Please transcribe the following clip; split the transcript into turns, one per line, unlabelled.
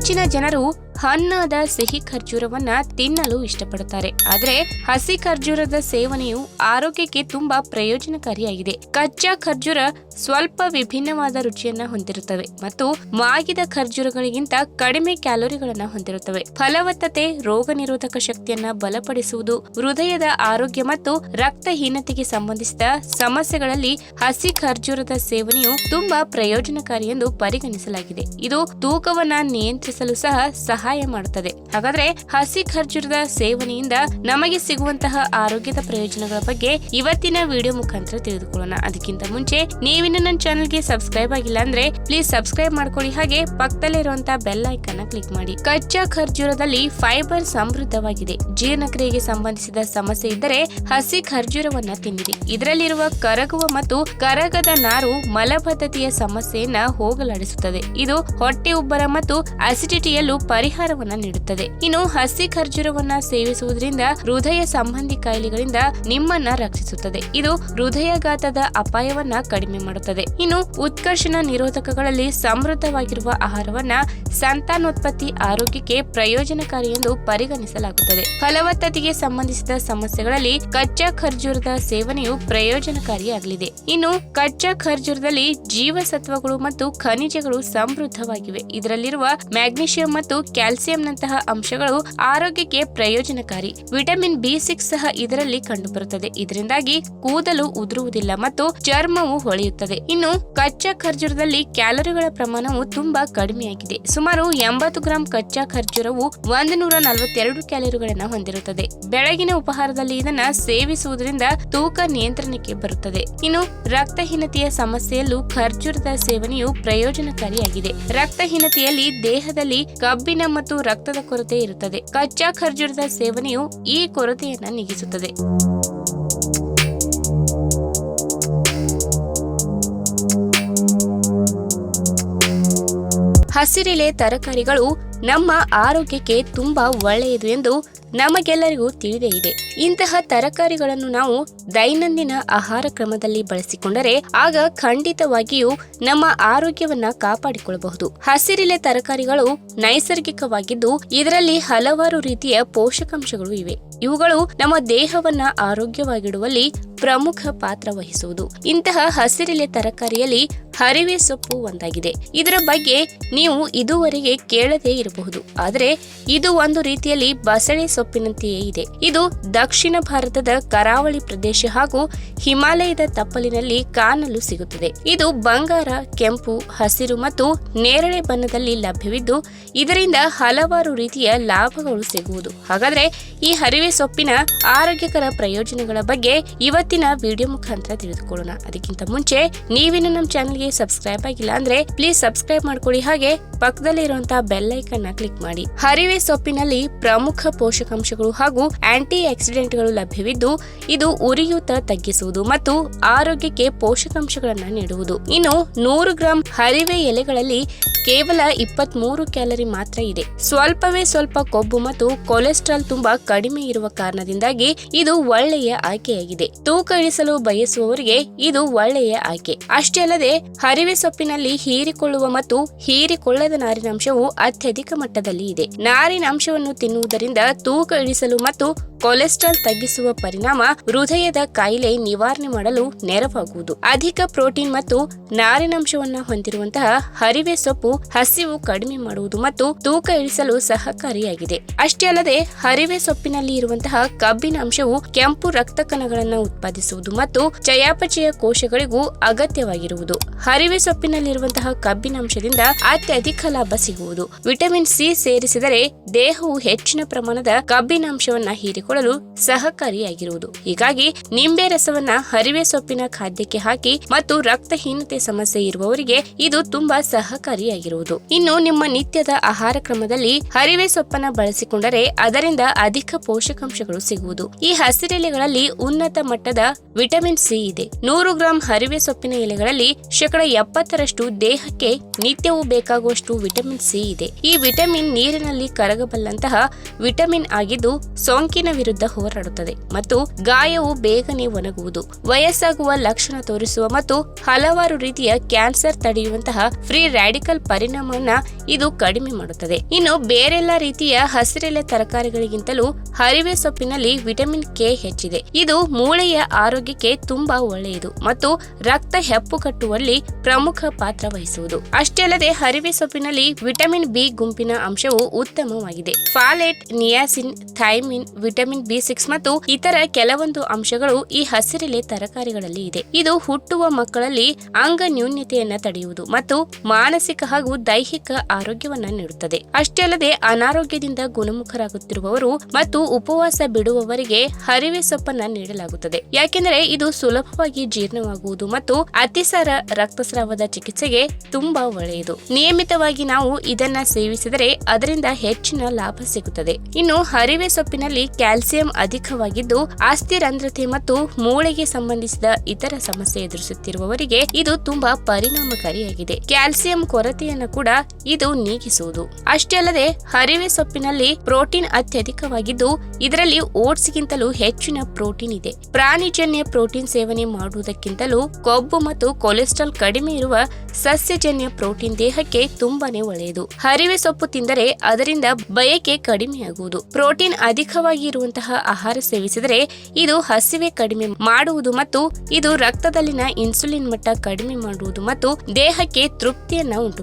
ಹೆಚ್ಚಿನ ಜನರು ಹಣ್ಣಾದ ಸಿಹಿ ಖರ್ಜೂರವನ್ನ ತಿನ್ನಲು ಇಷ್ಟಪಡುತ್ತಾರೆ. ಆದರೆ ಹಸಿ ಖರ್ಜೂರದ ಸೇವನೆಯು ಆರೋಗ್ಯಕ್ಕೆ ತುಂಬಾ ಪ್ರಯೋಜನಕಾರಿಯಾಗಿದೆ. ಕಚ್ಚಾ ಖರ್ಜೂರ ಸ್ವಲ್ಪ ವಿಭಿನ್ನವಾದ ರುಚಿಯನ್ನ ಹೊಂದಿರುತ್ತವೆ ಮತ್ತು ಮಾಗಿದ ಖರ್ಜೂರಗಳಿಗಿಂತ ಕಡಿಮೆ ಕ್ಯಾಲೋರಿಗಳನ್ನ ಹೊಂದಿರುತ್ತವೆ. ಫಲವತ್ತತೆ ರೋಗ ನಿರೋಧಕ ಶಕ್ತಿಯನ್ನ ಬಲಪಡಿಸುವುದು, ಹೃದಯದ ಆರೋಗ್ಯ ಮತ್ತು ರಕ್ತಹೀನತೆಗೆ ಸಂಬಂಧಿಸಿದ ಸಮಸ್ಯೆಗಳಲ್ಲಿ ಹಸಿ ಖರ್ಜೂರದ ಸೇವನೆಯು ತುಂಬಾ ಪ್ರಯೋಜನಕಾರಿ ಎಂದು ಪರಿಗಣಿಸಲಾಗಿದೆ. ಇದು ತೂಕವನ್ನ ನಿಯಂತ್ರಿಸಲು ಸಹ ಸಹಾಯ ಮಾಡುತ್ತದೆ. ಹಾಗಾದ್ರೆ ಹಸಿ ಖರ್ಜೂರದ ಸೇವನೆಯಿಂದ ನಮಗೆ ಸಿಗುವಂತಹ ಆರೋಗ್ಯದ ಪ್ರಯೋಜನಗಳ ಬಗ್ಗೆ ಇವತ್ತಿನ ವಿಡಿಯೋ ಮುಖಾಂತರ ತಿಳಿದುಕೊಳ್ಳೋಣ. ಅದಕ್ಕಿಂತ ಮುಂಚೆ ನೀವಿನ ನನ್ನ ಚಾನೆಲ್ಗೆ ಸಬ್ಸ್ಕ್ರೈಬ್ ಆಗಿಲ್ಲ ಅಂದ್ರೆ ಪ್ಲೀಸ್ ಸಬ್ಸ್ಕ್ರೈಬ್ ಮಾಡ್ಕೊಳ್ಳಿ. ಹಾಗೆ ಪಕ್ಕದಲ್ಲಿರುವಂತಹ ಬೆಲ್ ಐಕನ್ ಕ್ಲಿಕ್ ಮಾಡಿ. ಕಚ್ಚಾ ಖರ್ಜೂರದಲ್ಲಿ ಫೈಬರ್ ಸಮೃದ್ಧವಾಗಿದೆ. ಜೀರ್ಣಕ್ರಿಯೆಗೆ ಸಂಬಂಧಿಸಿದ ಸಮಸ್ಯೆ ಇದ್ದರೆ ಹಸಿ ಖರ್ಜೂರವನ್ನ ತಿನ್ನಿರಿ. ಇದರಲ್ಲಿರುವ ಕರಗುವ ಮತ್ತು ಕರಗದ ನಾರು ಮಲಬದ್ಧತೆಯ ಸಮಸ್ಯೆಯನ್ನ ಹೋಗಲಾಡಿಸುತ್ತದೆ. ಇದು ಹೊಟ್ಟೆ ಉಬ್ಬರ ಮತ್ತು ಅಸಿಡಿಟಿಯಲ್ಲೂ ಪರಿಹಾರವನ್ನ ನೀಡುತ್ತದೆ. ಇನ್ನು ಹಸಿ ಖರ್ಜೂರವನ್ನ ಸೇವಿಸುವುದರಿಂದ ಹೃದಯ ಸಂಬಂಧಿ ಕಾಯಿಲೆಗಳಿಂದ ನಿಮ್ಮನ್ನ ರಕ್ಷಿಸುತ್ತದೆ. ಇದು ಹೃದಯಾಘಾತದ ಅಪಾಯವನ್ನ ಕಡಿಮೆ ಮಾಡುತ್ತದೆ. ಇನ್ನು ಉತ್ಕರ್ಷಣ ನಿರೋಧಕಗಳಲ್ಲಿ ಸಮೃದ್ಧವಾಗಿರುವ ಆಹಾರವನ್ನ ಸಂತಾನೋತ್ಪತ್ತಿ ಆರೋಗ್ಯಕ್ಕೆ ಪ್ರಯೋಜನಕಾರಿ ಎಂದು ಪರಿಗಣಿಸಲಾಗುತ್ತದೆ. ಫಲವತ್ತತೆಗೆ ಸಂಬಂಧಿಸಿದ ಸಮಸ್ಯೆಗಳಲ್ಲಿ ಕಚ್ಚಾ ಖರ್ಜೂರದ ಸೇವನೆಯು ಪ್ರಯೋಜನಕಾರಿಯಾಗಲಿದೆ. ಇನ್ನು ಕಚ್ಚಾ ಖರ್ಜೂರದಲ್ಲಿ ಜೀವಸತ್ವಗಳು ಮತ್ತು ಖನಿಜಗಳು ಸಮೃದ್ಧವಾಗಿವೆ. ಇದರಲ್ಲಿರುವ ಮ್ಯಾಗ್ನೀಷಿಯಂ ಮತ್ತು ಕ್ಯಾಲ್ಸಿಯಂನಂತಹ ಅಂಶಗಳು ಆರೋಗ್ಯಕ್ಕೆ ಪ್ರಯೋಜನಕಾರಿ. ವಿಟಮಿನ್ ಬಿ ಸಿಕ್ಸ್ ಸಹ ಇದರಲ್ಲಿ ಕಂಡುಬರುತ್ತದೆ. ಇದರಿಂದಾಗಿ ಕೂದಲು ಉದುರುವುದಿಲ್ಲ ಮತ್ತು ಚರ್ಮವು ಹೊಳೆಯುತ್ತದೆ. ಇನ್ನು ಕಚ್ಚಾ ಖರ್ಜೂರದಲ್ಲಿ ಕ್ಯಾಲೋರಿಗಳ ಪ್ರಮಾಣವು ತುಂಬಾ ಕಡಿಮೆಯಾಗಿದೆ. ಸುಮಾರು ಎಂಬತ್ತು ಗ್ರಾಂ ಕಚ್ಚಾ ಖರ್ಜೂರವು ಒಂದು ನೂರ ನಲವತ್ತೆರಡು ಕ್ಯಾಲೋರಿಗಳನ್ನು ಹೊಂದಿರುತ್ತದೆ. ಬೆಳಗಿನ ಉಪಹಾರದಲ್ಲಿ ಇದನ್ನ ಸೇವಿಸುವುದರಿಂದ ತೂಕ ನಿಯಂತ್ರಣಕ್ಕೆ ಬರುತ್ತದೆ. ಇನ್ನು ರಕ್ತಹೀನತೆಯ ಸಮಸ್ಯೆಯಲ್ಲೂ ಖರ್ಜೂರದ ಸೇವನೆಯು ಪ್ರಯೋಜನಕಾರಿಯಾಗಿದೆ. ರಕ್ತಹೀನತೆಯಲ್ಲಿ ದೇಹದಲ್ಲಿ ಕಬ್ಬಿಣ ಮತ್ತು ರಕ್ತದ ಕೊರತೆ ಇರುತ್ತದೆ. ಕಚ್ಚಾ ಖರ್ಜೂರದ ಸೇವನೆಯು ಈ ಕೊರತೆಯನ್ನು ನೀಗಿಸುತ್ತದೆ. ಹಸಿರೆಲೆ ತರಕಾರಿಗಳು ನಮ್ಮ ಆರೋಗ್ಯಕ್ಕೆ ತುಂಬಾ ಒಳ್ಳೆಯದು ಎಂದು ನಮಗೆಲ್ಲರಿಗೂ ತಿಳಿದೇ ಇದೆ. ಇಂತಹ ತರಕಾರಿಗಳನ್ನು ನಾವು ದೈನಂದಿನ ಆಹಾರ ಕ್ರಮದಲ್ಲಿ ಬಳಸಿಕೊಂಡರೆ ಆಗ ಖಂಡಿತವಾಗಿಯೂ ನಮ್ಮ ಆರೋಗ್ಯವನ್ನ ಕಾಪಾಡಿಕೊಳ್ಳಬಹುದು ಹಸಿರಿಲೆ ತರಕಾರಿಗಳು ನೈಸರ್ಗಿಕವಾಗಿದ್ದು ಇದರಲ್ಲಿ ಹಲವಾರು ರೀತಿಯ ಪೋಷಕಾಂಶಗಳು ಇವೆ. ಇವುಗಳು ನಮ್ಮ ದೇಹವನ್ನ ಆರೋಗ್ಯವಾಗಿಡುವಲ್ಲಿ ಪ್ರಮುಖ ಪಾತ್ರ ವಹಿಸುವುದು. ಇಂತಹ ಹಸಿರಿಲೆ ತರಕಾರಿಯಲ್ಲಿ ಹರಿವೆ ಸೊಪ್ಪು ಒಂದಾಗಿದೆ. ಇದರ ಬಗ್ಗೆ ನೀವು ಇದುವರೆಗೆ ಕೇಳದೇ ಇರಬಹುದು. ಆದರೆ ಇದು ಒಂದು ರೀತಿಯಲ್ಲಿ ಬಸಳೆ ಸೊಪ್ಪಿನಂತೆಯೇ ಇದೆ. ಇದು ದಕ್ಷಿಣ ಭಾರತದ ಕರಾವಳಿ ಪ್ರದೇಶ ಹಾಗೂ ಹಿಮಾಲಯದ ತಪ್ಪಲಿನಲ್ಲಿ ಕಾಣಲು ಸಿಗುತ್ತದೆ. ಇದು ಬಂಗಾರ, ಕೆಂಪು, ಹಸಿರು ಮತ್ತು ನೇರಳೆ ಬಣ್ಣದಲ್ಲಿ ಲಭ್ಯವಿದ್ದು, ಇದರಿಂದ ಹಲವಾರು ರೀತಿಯ ಲಾಭಗಳು ಸಿಗುವುದು. ಹಾಗಾದ್ರೆ ಈ ಹರಿವೆ ಸೊಪ್ಪಿನ ಆರೋಗ್ಯಕರ ಪ್ರಯೋಜನಗಳ ಬಗ್ಗೆ ಇವತ್ತಿನ ವಿಡಿಯೋ ಮುಖಾಂತರ ತಿಳಿದುಕೊಳ್ಳೋಣ. ಅದಕ್ಕಿಂತ ಮುಂಚೆ ನೀವಿನ್ನು ನಮ್ಮ ಚಾನೆಲ್ಗೆ ಸಬ್ಸ್ಕ್ರೈಬ್ ಆಗಿಲ್ಲ ಅಂದ್ರೆ ಪ್ಲೀಸ್ ಸಬ್ಸ್ಕ್ರೈಬ್ ಮಾಡ್ಕೊಳ್ಳಿ. ಹಾಗೆ ಪಕ್ಕದಲ್ಲಿ ಇರುವಂತಹ ಬೆಲ್ ಐಕನ್ ಕ್ಲಿಕ್ ಮಾಡಿ. ಹರಿವೆ ಸೊಪ್ಪಿನಲ್ಲಿ ಪ್ರಮುಖ ಪೋಷಕಾಂಶಗಳು ಹಾಗೂ ಆಂಟಿ ಆಕ್ಸಿಡೆಂಟ್ಗಳು ಲಭ್ಯವಿದ್ದು, ಇದು ಉರಿಯೂತ ತಗ್ಗಿಸುವುದು ಮತ್ತು ಆರೋಗ್ಯಕ್ಕೆ ಪೋಷಕಾಂಶಗಳನ್ನು ನೀಡುವುದು. ಇನ್ನು ನೂರು ಗ್ರಾಂ ಹರಿವೆ ಎಲೆಗಳಲ್ಲಿ ಕೇವಲ ಇಪ್ಪತ್ತ್ ಮೂರು ಕ್ಯಾಲರಿ ಮಾತ್ರ ಇದೆ. ಸ್ವಲ್ಪವೇ ಸ್ವಲ್ಪ ಕೊಬ್ಬು ಮತ್ತು ಕೊಲೆಸ್ಟ್ರಾಲ್ ತುಂಬಾ ಕಡಿಮೆ ಇರುವ ಕಾರಣದಿಂದಾಗಿ ಇದು ಒಳ್ಳೆಯ ಆಯ್ಕೆಯಾಗಿದೆ. ತೂಕ ಇಳಿಸಲು ಬಯಸುವವರಿಗೆ ಇದು ಒಳ್ಳೆಯ ಆಯ್ಕೆ. ಅಷ್ಟೇ ಅಲ್ಲದೆ, ಹರಿವೆ ಸೊಪ್ಪಿನಲ್ಲಿ ಹೀರಿಕೊಳ್ಳುವ ಮತ್ತು ಹೀರಿಕೊಳ್ಳದ ನಾರಿನಾಂಶವು ಅತ್ಯಧಿಕ ಮಟ್ಟದಲ್ಲಿ ಇದೆ. ನಾರಿನಾಂಶವನ್ನು ತಿನ್ನುವುದರಿಂದ ತೂಕ ಇಳಿಸಲು ಮತ್ತು ಕೊಲೆಸ್ಟ್ರಾಲ್ ತಗ್ಗಿಸುವ ಪರಿಣಾಮ ಹೃದಯದ ಕಾಯಿಲೆ ನಿವಾರಣೆ ಮಾಡಲು ನೆರವಾಗುವುದು. ಅಧಿಕ ಪ್ರೋಟೀನ್ ಮತ್ತು ನಾರಿನಾಂಶವನ್ನು ಹೊಂದಿರುವಂತಹ ಹರಿವೆ ಸೊಪ್ಪು ಹಸಿವು ಕಡಿಮೆ ಮಾಡುವುದು ಮತ್ತು ತೂಕ ಇಳಿಸಲು ಸಹಕಾರಿಯಾಗಿದೆ. ಅಷ್ಟೇ ಅಲ್ಲದೆ ಹರಿವೆ ಸೊಪ್ಪಿನಲ್ಲಿ ಇರುವಂತಹ ಕಬ್ಬಿನ ಅಂಶವು ಕೆಂಪು ರಕ್ತ ಕಣಗಳನ್ನು ಉತ್ಪಾದಿಸುವುದು ಮತ್ತು ಚಯಾಪಚಯ ಕೋಶಗಳಿಗೂ ಅಗತ್ಯವಾಗಿರುವುದು. ಹರಿವೆ ಸೊಪ್ಪಿನಲ್ಲಿರುವಂತಹ ಕಬ್ಬಿನ ಅಂಶದಿಂದ ಅತ್ಯಧಿಕ ಲಾಭ ಸಿಗುವುದು. ವಿಟಮಿನ್ ಸಿ ಸೇರಿಸಿದರೆ ದೇಹವು ಹೆಚ್ಚಿನ ಪ್ರಮಾಣದ ಕಬ್ಬಿನ ಅಂಶವನ್ನ ಹೀರಿಕೊಳ್ಳಲು ಸಹಕಾರಿಯಾಗಿರುವುದು. ಹೀಗಾಗಿ ನಿಂಬೆ ರಸವನ್ನ ಹರಿವೆ ಸೊಪ್ಪಿನ ಖಾದ್ಯಕ್ಕೆ ಹಾಕಿ ಮತ್ತು ರಕ್ತಹೀನತೆ ಸಮಸ್ಯೆ ಇರುವವರಿಗೆ ಇದು ತುಂಬಾ ಸಹಕಾರಿಯಾಗಿರುವುದು ಇನ್ನು ನಿಮ್ಮ ನಿತ್ಯದ ಆಹಾರ ಕ್ರಮದಲ್ಲಿ ಹರಿವೆ ಸೊಪ್ಪನ್ನ ಬಳಸಿಕೊಂಡರೆ ಅದರಿಂದ ಅಧಿಕ ಪೋಷಕಾಂಶಗಳು ಸಿಗುವುದು. ಈ ಹಸಿರೆಲೆಗಳಲ್ಲಿ ಉನ್ನತ ಮಟ್ಟದ ವಿಟಮಿನ್ ಸಿ ಇದೆ. ನೂರು ಗ್ರಾಂ ಹರಿವೆ ಸೊಪ್ಪಿನ ಎಲೆಗಳಲ್ಲಿ ಶೇಕಡ ಎಪ್ಪತ್ತರಷ್ಟು ದೇಹಕ್ಕೆ ನಿತ್ಯವೂ ಬೇಕಾಗುವಷ್ಟು ವಿಟಮಿನ್ ಸಿ ಇದೆ. ಈ ವಿಟಮಿನ್ ನೀರಿನಲ್ಲಿ ಕರಗಬಲ್ಲಂತಹ ವಿಟಮಿನ್ ಆಗಿದ್ದು ಸೋಂಕಿನ ವಿರುದ್ಧ ಹೋರಾಡುತ್ತದೆ ಮತ್ತು ಗಾಯವು ಬೇಗನೆ ಒಣಗುವುದು. ವಯಸ್ಸಾಗುವ ಲಕ್ಷಣ ತೋರಿಸುವ ಮತ್ತು ಹಲವಾರು ರೀತಿಯ ಕ್ಯಾನ್ಸರ್ ತಡೆಯುವಂತಹ ಫ್ರೀ ರ್ಯಾಡಿಕಲ್ ಪರಿಣಾಮವನ್ನ ಇದು ಕಡಿಮೆ ಮಾಡುತ್ತದೆ. ಇನ್ನು ಬೇರೆಲ್ಲ ರೀತಿಯ ಹಸಿರೆಲೆ ತರಕಾರಿಗಳಿಗಿಂತಲೂ ಹರಿವೆ ಸೊಪ್ಪಿನಲ್ಲಿ ವಿಟಮಿನ್ ಕೆ ಹೆಚ್ಚಿದೆ. ಇದು ಮೂಳೆಯ ಆರೋಗ್ಯಕ್ಕೆ ತುಂಬಾ ಒಳ್ಳೆಯದು ಮತ್ತು ರಕ್ತ ಹೆಪ್ಪು ಕಟ್ಟುವಲ್ಲಿ ಪ್ರಮುಖ ಪಾತ್ರ ವಹಿಸುವುದು. ಅಷ್ಟೇ ಅಲ್ಲದೆ ಹರಿವೆ ಸೊಪ್ಪಿನಲ್ಲಿ ವಿಟಮಿನ್ ಬಿ ಗುಂಪಿನ ಅಂಶವು ಉತ್ತಮವಾಗಿದೆ. Folate, niacin, thiamine, vitamin B six ಮತ್ತು ಇತರ ಕೆಲವೊಂದು ಅಂಶಗಳು ಈ ಹಸಿರೆಲೆ ತರಕಾರಿಗಳಲ್ಲಿ ಇದೆ. ಇದು ಹುಟ್ಟುವ ಮಕ್ಕಳಲ್ಲಿ ಅಂಗ ನ್ಯೂನ್ಯತೆಯನ್ನ ತಡೆಯುವುದು ಮತ್ತು ಮಾನಸಿಕ ಹಾಗೂ ದೈಹಿಕ ಆರೋಗ್ಯವನ್ನ ನೀಡುತ್ತದೆ. ಅಷ್ಟೇ ಅಲ್ಲದೆ ಅನಾರೋಗ್ಯದಿಂದ ಗುಣಮುಖರಾಗುತ್ತಿರುವವರು ಮತ್ತು ಉಪವಾಸ ಬಿಡುವವರಿಗೆ ಹರಿವೆ ಸೊಪ್ಪನ್ನ ನೀಡಲಾಗುತ್ತದೆ. ಯಾಕೆಂದರೆ ಇದು ಸುಲಭವಾಗಿ ಜೀರ್ಣವಾಗುವುದು ಮತ್ತು ಅತಿಸಾರ ರಕ್ತಸ್ರಾವದ ಚಿಕಿತ್ಸೆಗೆ ತುಂಬಾ ಒಳ್ಳೆಯದು. ನಿಯಮಿತವಾಗಿ ನಾವು ಇದನ್ನ ಸೇವಿಸಿದರೆ ಅದರಿಂದ ಹೆಚ್ಚಿನ ಲಾಭ ಸಿಗುತ್ತದೆ. ಇನ್ನು ಹರಿವೆ ಸೊಪ್ಪಿನಲ್ಲಿ ಕ್ಯಾಲ್ಸಿಯಂ ಅಧಿಕವಾಗಿದ್ದು ಅಸ್ಥಿರಂಧ್ರತೆ ಮತ್ತು ಮೂಳೆಗೆ ಸಂಬಂಧಿಸಿದ ಇತರ ಸಮಸ್ಯೆ ಎದುರಿಸುತ್ತಿರುವವರಿಗೆ ಇದು ತುಂಬಾ ಪರಿಣಾಮಕಾರಿಯಾಗಿದೆ. ಕ್ಯಾಲ್ಸಿಯಂ ಕೊರತೆಯನ್ನು ಕೂಡ ಇದು ನೀಗಿಸುವುದು. ಅಷ್ಟೇ ಅಲ್ಲದೆ ಹರಿವೆ ಸೊಪ್ಪಿನಲ್ಲಿ ಪ್ರೋಟೀನ್ ಅತ್ಯಧಿಕವಾಗಿದ್ದು, ಇದರಲ್ಲಿ ಓಟ್ಸ್ಗಿಂತಲೂ ಹೆಚ್ಚಿನ ಪ್ರೋಟೀನ್ ಇದೆ. ಪ್ರಾಣಿಜನ್ಯ ಪ್ರೋಟೀನ್ ಸೇವನೆ ಮಾಡುವುದಕ್ಕಿಂತಲೂ ಕೊಬ್ಬು ಮತ್ತು ಕೊಲೆಸ್ಟ್ರಾಲ್ ಕಡಿಮೆ ಇರುವ ಸಸ್ಯಜನ್ಯ ಪ್ರೋಟೀನ್ ದೇಹಕ್ಕೆ ತುಂಬಾನೇ ಒಳ್ಳೆಯದು. ಹರಿವೆ ಸೊಪ್ಪು ತಿಂದರೆ ಅದರಿಂದ ಬಯಕೆ ಕಡಿಮೆಯಾಗುವುದು. ಪ್ರೋಟೀನ್ ಅಧಿಕವಾಗಿ ಇರುವಂತಹ ಆಹಾರ ಸೇವಿಸಿದರೆ ಇದು ಹಸಿವೆ ಕಡಿಮೆ ಮಾಡುವುದು ಮತ್ತು ಇದು ರಕ್ತದಲ್ಲಿನ ಇನ್ಸುಲಿನ್ ಮಟ್ಟ ಕಡಿಮೆ ಮಾಡುವುದು ಮತ್ತು ದೇಹಕ್ಕೆ ತೃಪ್ತಿಯನ್ನ ಉಂಟು